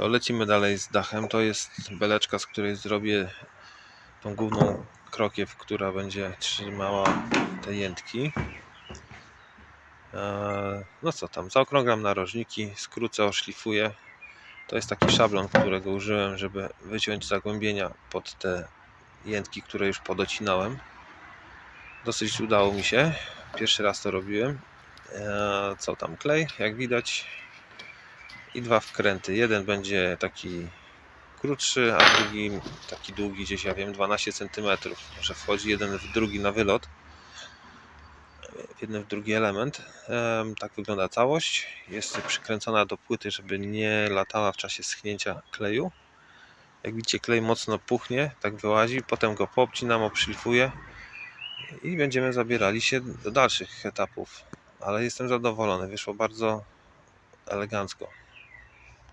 To lecimy dalej z dachem. To jest beleczka, z której zrobię tą główną krokiew, która będzie trzymała te jętki. Eee, No co tam, zaokrąglam narożniki, skrócę, oszlifuję. To jest taki szablon, którego użyłem, żeby wyciąć zagłębienia pod te jętki, które już podocinałem. Dosyć udało mi się. Pierwszy raz to robiłem. Eee, Co tam, klej, jak widać. I dwa wkręty. Jeden będzie taki krótszy, a drugi taki długi, gdzieś ja wiem, 12 cm. Że wchodzi jeden w drugi na wylot. Jeden w drugi element. Em, Tak wygląda całość. Jest przykręcona do płyty, żeby nie latała w czasie schnięcia kleju. Jak widzicie, klej mocno puchnie, tak wyłazi. Potem go poobcinam, obszlifuję i będziemy zabierali się do dalszych etapów. Ale jestem zadowolony. Wyszło bardzo elegancko.